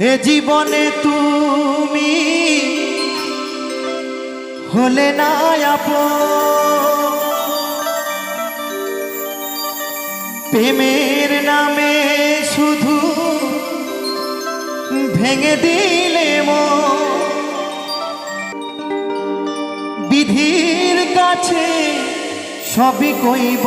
এ জীবনে তুমি হলে না আপন। প্রেমের নামে শুধু ভেঙে দিলে বিধির কাছে সবই কইব।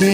সে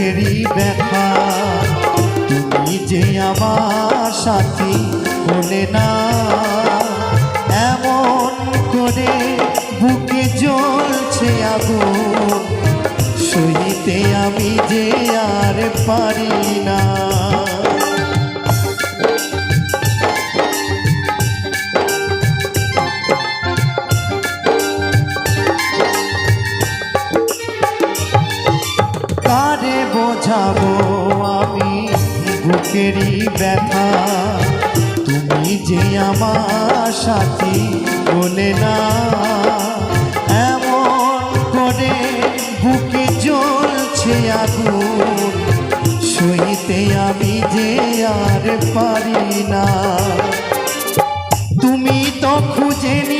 বুকেরই ব্যথা। তুমি যে আমার সাথী হলে না। এমন করে বুকে জ্বলছে আগুন। সহিতে আমি যে আর পারি না। আমি বুকেরই ব্যথা। তুমি যে আমার সাথী বলে না। এমন করে বুকে জ্বলছে আগুন, সইতে আমি যে আর পারি না। তুমি তো খুঁজে নিলে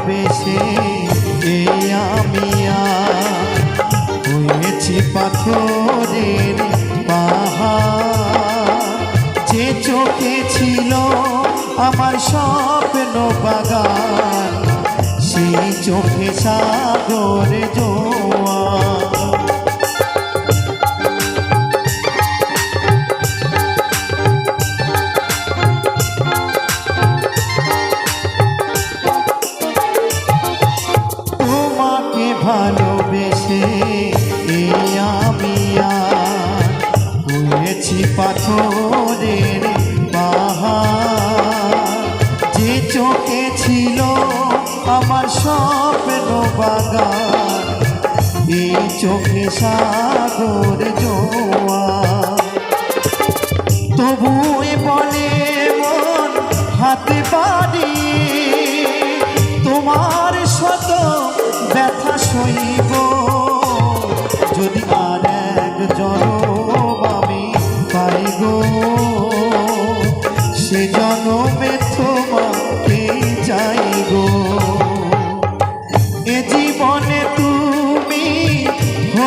ভালোবেসে এই আমি হয়েছি পাথরের পাহাড়। যে চোখে ছিল আমার স্বপ্ন বাগান, সেই চোখে সাগর জোয়ার স্বপ্ন বাগান এই চোখে সাগর জোয়া। তবুই বলে মন হাতে পারি তোমার শত ব্যথা সইব। যদি আর এক জনম আমি পাই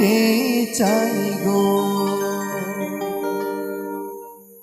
তোমাকে চাই গো।